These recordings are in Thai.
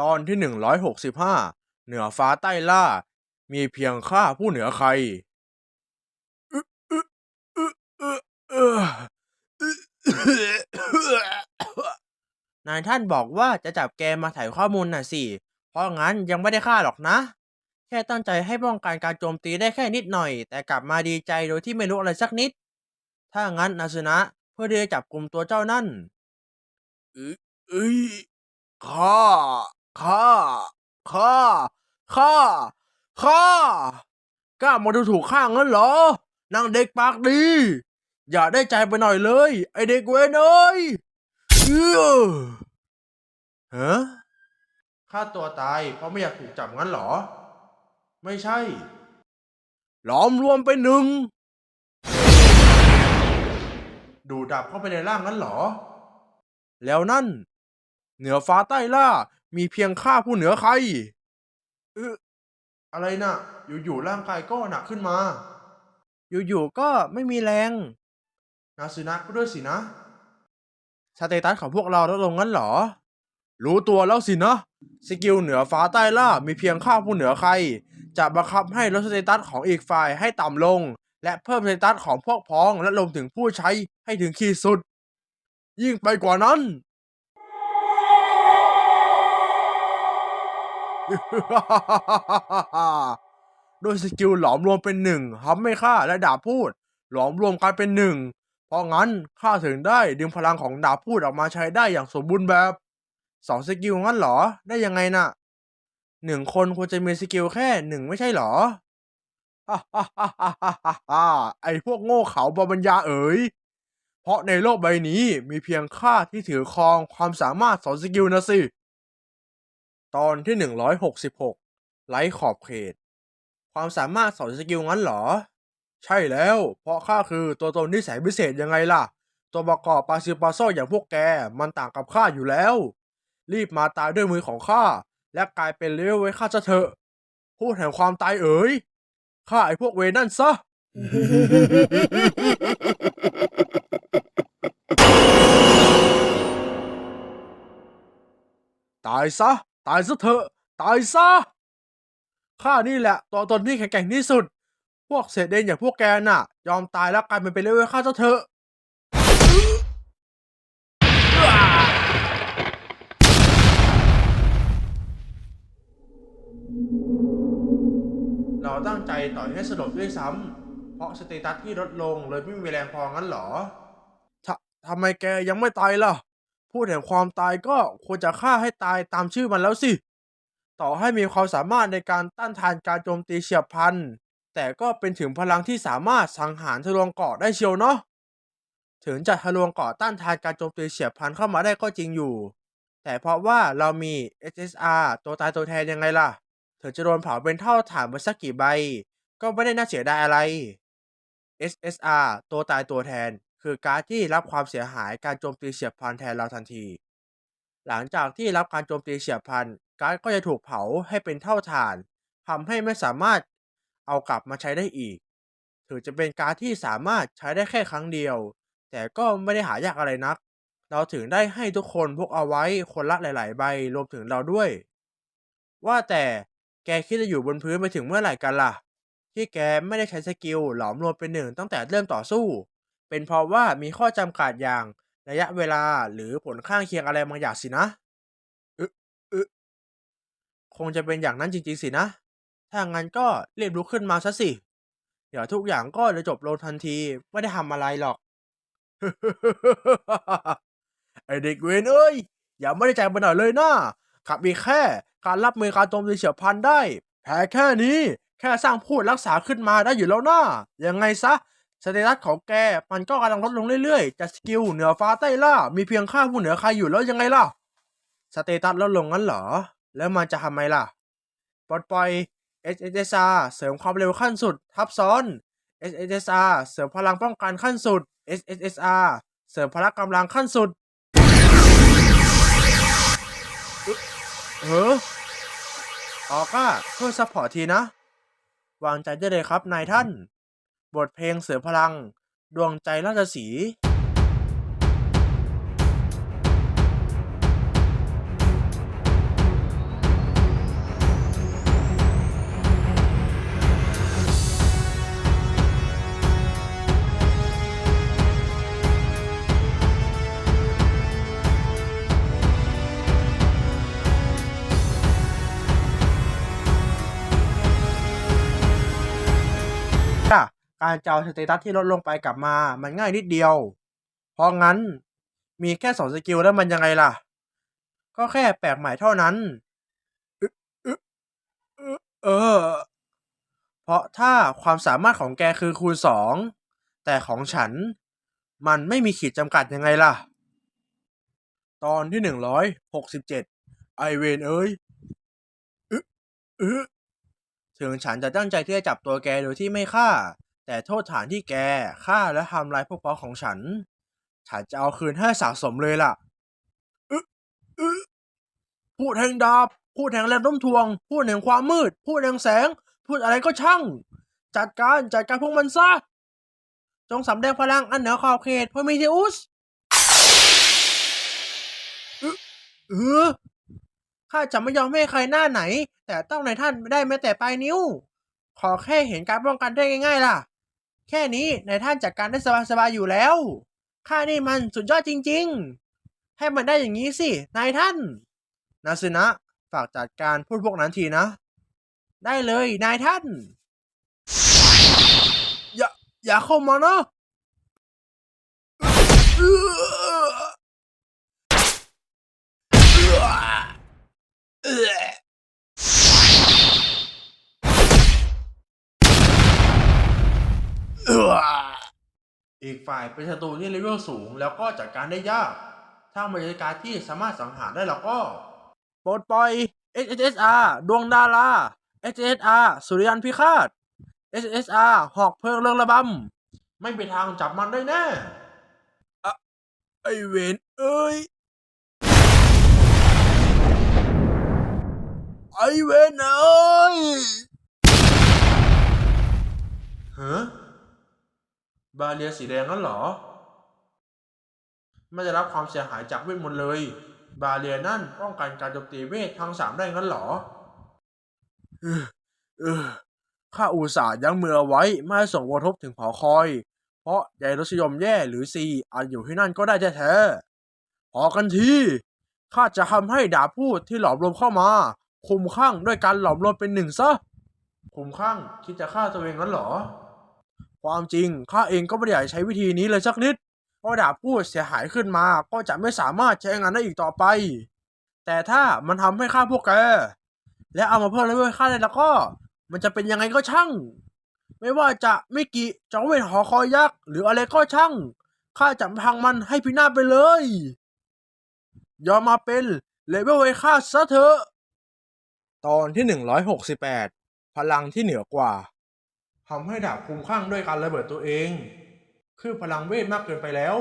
ตอนที่หนึ่งร้อยหกสิบห้าเหนือฟ้าใต้ล่า มีเพียงข้าผู้เหนือใครนายท่านบอกว่าจะจับแกมาถ่ายข้อมูลน่ะสิ เพราะงั้นยังไม่ได้ฆ่าหรอกนะ แค่ตั้งใจให้ป้องกันการโจมตีได้แค่นิดหน่อย แต่กลับมาดีใจโดยที่ไม่รู้อะไรสักนิด ถ้างั้นนาซึนะ เพื่อที่จะจับกลุ่มตัวเจ้านั่นเอ้ยข้า ข้า ข้า ข้า ข้ากล้ามาดูถูกข้างั้นเหรอนางเด็กปากดี อย่าได้ใจไปหน่อยเลย ไอเด็กเวนเอ้ยเออฮะฆ่าตัวตายเพราะไม่อยากถูกจับงั้นเหรอ ไม่ใช่ หลอมรวมเป็นหนึ่ง ดูดดับเข้าไปในร่างงั้นเหรอ แล้วนั่น เหนือฟ้าใต้ล่า มีเพียงข้าผู้เหนือใครเอออะไรนะ่ะ อยู่ๆร่างกายก็หนักขึ้นมา อยู่ๆก็ไม่มีแรงนาซึนะก็ด้วยสินะสเตตัสของพวกเราลดลงงั้นเหรอ รู้ตัวแล้วสินะ สกิลเหนือฟ้าใต้ล่ามีเพียงข้าผู้เหนือใคร จะบังคับให้ลดสเตตัสของอีกฝ่ายให้ต่ำลง และเพิ่มสเตตัสของพวกพ้องและรวมถึงผู้ใช้ให้ถึงขีดสุด ยิ่งไปกว่านั้น โดยสกิลหลอมรวมเป็นหนึ่งทำให้ข้าและดาบพูด หลอมรวมกันเป็นหนึ่ง เพราะงั้นข้าถึงได้ดึงพลังของดาบพูดออกมาใช้ได้อย่างสมบูรณ์แบบสองสกิลงั้นหรอ ได้ยังไงน่ะหนึ่งคนควรจะมีสกิลแค่หนึ่งไม่ใช่หรอไอพวกโง่เขาบาบัญญาเอ๋ย เพราะในโลกใบนี้มีเพียงข้าที่ถือครองความสามารถสองสกิลนะสิ ตอนที่หนึ่งร้อยหกสิบหกไลท์ขอบเขต ความสามารถสอนสกิลงั้นเหรอ ใช่แล้ว เพราะข้าคือตัวตนที่แสนพิเศษยังไงล่ะ ตัวประกอบปาซิปาโซอย่างพวกแก มันต่างกับข้าอยู่แล้ว รีบมาตายด้วยมือของข้า และกลายเป็นเลวไว้ข้าจะเถอะ พูดแห่งความตายเอ๋ยฆ่าไอ้พวกเวนั่นซะ ตายซะ ตายซะเถอะ ตายซะ ข้านี่แหละตัวตนที่แข็งแกร่งที่สุด พวกเศษเดนอย่างพวกแกน่ะ ยอมตายแล้วกลายเป็นไปเรื่อยๆข้าเจ้าเถอะ เราตั้งใจต่อยให้สลบด้วยซ้ำ เพราะสเตตัสที่ลดลงเลยไม่มีแรงพองั้นเหรอททำไมแกยังไม่ตายล่ะ พูดถึงความตายก็ควรจะฆ่าให้ตายตามชื่อมันแล้วสิ ต่อให้มีความสามารถในการต้านทานการโจมตีเฉียบพลัน แต่ก็เป็นถึงพลังที่สามารถสังหารทะลวงเกาะได้เชียวเนาะ ถึงจะทะลวงเกาะต้านทานการโจมตีเฉียบพลันเข้ามาได้ก็จริงอยู่ แต่เพราะว่าเรามี SSR ตัวตายตัวแทนยังไงล่ะ ถึงจะโดนเผาเป็นเท่าฐานไปสักกี่ใบ ก็ไม่ได้น่าเสียดายอะไร SSR ตัวตายตัวแทน คือการ์ดที่รับความเสียหายการโจมตีเฉียบพลันแทนเราทันที หลังจากที่รับการโจมตีเฉียบพลันการ์ดก็จะถูกเผาให้เป็นเท่าฐานทำให้ไม่สามารถเอากลับมาใช้ได้อีกถึงจะเป็นการ์ดที่สามารถใช้ได้แค่ครั้งเดียว แต่ก็ไม่ได้หายากอะไรนัก เราถึงได้ให้ทุกคนพกเอาไว้คนละหลาย ๆ ใบรวมถึงเราด้วย ว่าแต่แกคิดจะอยู่บนพื้นไปถึงเมื่อไหร่กันล่ะ ที่แกไม่ได้ใช้สกิลหลอมรวมเป็นหนึ่งตั้งแต่เริ่มต่อสู้ เป็นเพราะว่ามีข้อจำกัดอย่างระยะเวลาหรือผลข้างเคียงอะไรบางอย่างสินะอึอึคงจะเป็นอย่างนั้นจริงๆสินะ ถ้างั้นก็รีบลุกขึ้นมาซะสิ เดี๋ยวทุกอย่างก็จะจบลงทันที ไม่ได้ทำอะไรหรอก ไอเด็กเวนเอ้ย อย่าไม่ได้ใจไปหน่อยเลยนะขับอีกแค่การรับมือการโจมตีเฉียบพลันได้ แพ้แค่นี้ แค่สร้างพูดรักษาขึ้นมาได้อยู่แล้วนะยังไงซะ สเตตัสของแกมันก็กำลังลดลงเรื่อยๆจากสกิลเหนือฟ้าใต้ล่า มีเพียงข้าผู้เหนือใครอยู่แล้วยังไงล่ะ สเตตัสลดลงงั้นเหรอ แล้วมันจะทำไมล่ะ ปลดปล่อย SSR เสริมความเร็วขั้นสุด ทับซ้อน SSR เสริมพลังป้องกันขั้นสุด SSR เสริมพละกำลังขั้นสุด เฮ้อออก้าช่วยซัพพอร์ตทีนะ วางใจได้เลยครับนายท่าน บทเพลงเสือพลัง ดวงใจราชสี การจะเอาสเตตัสที่ลดลงไปกลับมา มันง่ายนิดเดียว เพราะงั้นมีแค่สองสกิลแล้วมันยังไงล่ะ ก็แค่แปลกใหม่เท่านั้น เออ เพราะถ้าความสามารถของแกคือคูณสอง แต่ของฉัน มันไม่มีขีดจำกัดยังไงล่ะ ตอนที่หนึ่งร้อยหกสิบเจ็ดไอเวนเอ้ยอึะอึะถึงฉันจะตั้งใจที่จะจับตัวแกโดยที่ไม่ฆ่า แต่โทษฐานที่แกฆ่าและทำลายพวกพ้องของฉัน ฉันจะเอาคืนให้สะสมเลยล่ะอึอึพูดแห่งดาบ พูดแห่งแรงโน้มถ่วง พูดแห่งความมืด พูดแห่งแสง พูดอะไรก็ช่าง จัดการจัดการพวกมันซะ จงสำแดงพลังอันเหนือขอบเขตพอมิเทอุสเออข้าจะไม่ยอมให้ใครหน้าไหน แต่ต้องในท่านไม่ได้แม้แต่ปลายนิ้ว ขอแค่เห็นการป้องกันได้ง่ายๆล่ะ แค่นี้ในท่านจัดการได้สบายๆอยู่แล้ว ข้านี่มันสุดยอดจริง ๆ ให้มันได้อย่างนี้สิ นายท่าน นาซึนะ ฝากจัดการพูดพวกนั้นทีนะ ได้เลย นายท่าน อย่า อย่าเข้ามานะเออ อื้ออีกฝ่ายเป็นศัตรูที่เลเวลสูงแล้วก็จัดการได้ยาก ถ้าบรรยากาศที่สามารถสังหารได้แล้วก็ปลดปล่อย SSR ดวงดารา SSR สุริยันพิฆาต SSR หอกเพลิงเรืองระบำ ไม่มีทางจับมันได้แน่อะไอเวนเอ้ย ไอเวนเอ้ยฮะ บาเรียสีแดงนั่นหรอ ไม่ได้รับความเสียหายจากเวทมนต์เลย บาเรียนั่นป้องกันการโจมตีเวททั้งสามได้งั้นหรอ เออเออข้าอุตส่าห์ยั้งมือเอาไว้ไม่ส่งผลกระทบถึงผอคอย เพราะใหญ่รสยมแย่หรือซีอาจอยู่ที่นั่นก็ได้แท้ๆพอกันทีข้าจะทำให้ดาบพูดที่หลอมรวมเข้ามา คุมข้างด้วยการหลอมรวมเป็นหนึ่งซะคุมข้างคิดจะฆ่าตัวเองนั้นหรอ ความจริงข้าเองก็ไม่ได้อยากใช้วิธีนี้เลยสักนิด เพราะดาบพูดเสียหายขึ้นมาก็จะไม่สามารถใช้งานได้อีกต่อไป แต่ถ้ามันทำให้ฆ่าพวกแก และเอามาเพิ่มเลเวลค่าได้แล้วก็ มันจะเป็นยังไงก็ช่าง ไม่ว่าจะไม่กี่จองเวทหอคอยยักษ์หรืออะไรก็ช่างข้าจะพังมันให้พินาศไปเลย ยอมมาเป็นเลเวลไว้ค่าซะเถอะ ตอนที่หนึ่งร้อยหกสิบแปดพลังที่เหนือกว่า ทำให้ดาบคุ้มข้างด้วยการระเบิดตัวเอง คือพลังเวทมากเกินไปแล้ว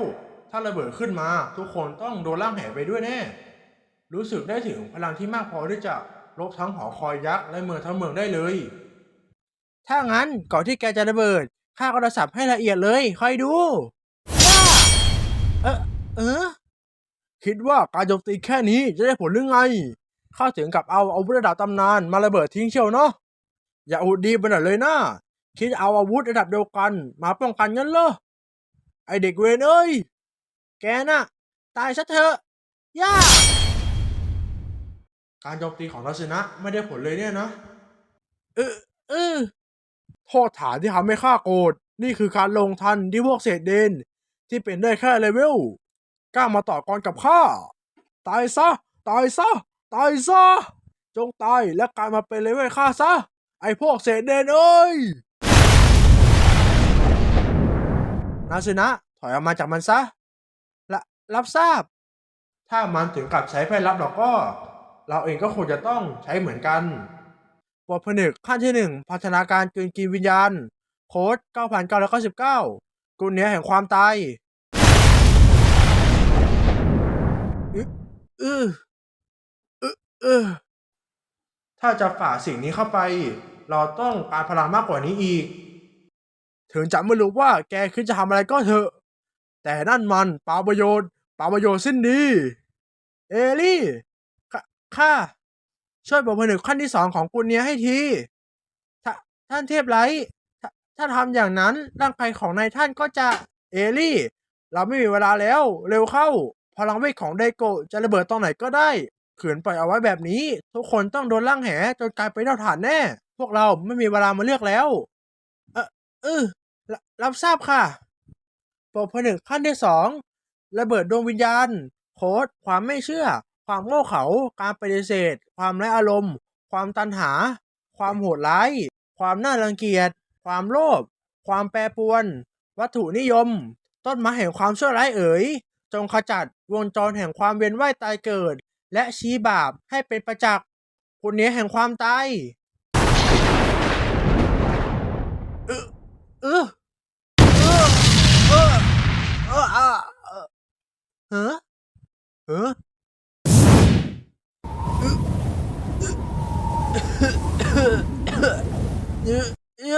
ถ้าระเบิดขึ้นมาทุกคนต้องโดนล่างแหไปด้วยแน่ รู้สึกได้ถึงพลังที่มากพอที่จะลบทั้งหอคอยยักษ์และเมืองทั้งเมืองได้เลย ถ้างั้นก่อนที่แกจะระเบิดข้าก็จะสับให้ละเอียดเลยคอยดูว้าเออเออคิดว่าการโจมตีแค่นี้จะได้ผลหรือไงข้าถึงกับเอาอาวุธระดับตำนานมาระเบิดทิ้งเชียวเนาะอย่าอุดดีไปหน่อยเลยนะ คิดจะเอาอาวุธระดับเดียวกัน มาป้องกันงั้นเหรอ ไอเด็กเวนเอ้ย แกน่ะ ตายซะเถอะ ย่า การโจมตีของราชนะไม่ได้ผลเลยเนี่ยนะ เออเออโทษฐานที่ทำให้ข้าโกรธ นี่คือการลงทันที่พวกเศษเดน ที่เป็นได้แค่เลเวลกล้ามาต่อกรกับข้า ตายซะ ตายซะ ตายซะ จงตายและกลายมาเป็นเลเวลข้าซะ ไอพวกเศษเดนเอ้ย นาซึนะ ถอยออกมาจากมันซะละรับทราบ ถ้ามันถึงกับใช้ไพ่รับเราก็ เราเองก็คงจะต้องใช้เหมือนกันบทผนึกขั้นที่หนึ่งพัฒนาการกลืนกินวิญญาณ โค้ด 9,999กุญเนียแห่งความตายเออเออเออถ้าจะฝ่าสิ่งนี้เข้าไป เราต้องการพลังมากกว่านี้อีก ถึงจะไม่รู้ว่าแกคิดจะทำอะไรก็เถอะ แต่นั่นมันเปล่าประโยชน์เปล่าประโยชน์สิ้นดี เอลี่ข้าช่วยบอกผนึกขั้นที่สองของกุลเนียให้ทีถท่านเทพไลท์ถ้าถ้าทำอย่างนั้นร่างกายของนายท่านก็จะเอลี่ เราไม่มีเวลาแล้ว เร็วเข้า พลังเวทของไดโกะจะระเบิดตรงไหนก็ได้ขืนปล่อยเอาไว้แบบนี้ ทุกคนต้องโดนล่างแหจนกลายเป็นเท่าฐานแน่ พวกเราไม่มีเวลามาเลือกแล้ว เออเออ รับรับทราบค่ะบทผนึกขั้นที่สองระเบิดดวงวิญญาณ โค้ดความไม่เชื่อ ความโง่เขลาการปฏิเสธ ความไร้อารมณ์ ความตันหา ความโหดร้าย ความน่ารังเกียจ ความโลภความแปรปรวน วัตถุนิยม ต้นไม้แห่งความชั่วร้ายเอ๋ย จงขจัดวงจรแห่งความเวียนว่ายตายเกิด และชี้บาปให้เป็นประจักษ์คุณเนี้ยแห่งความตายเออเออ 啊啊呃嗯嗯咳咳咳你你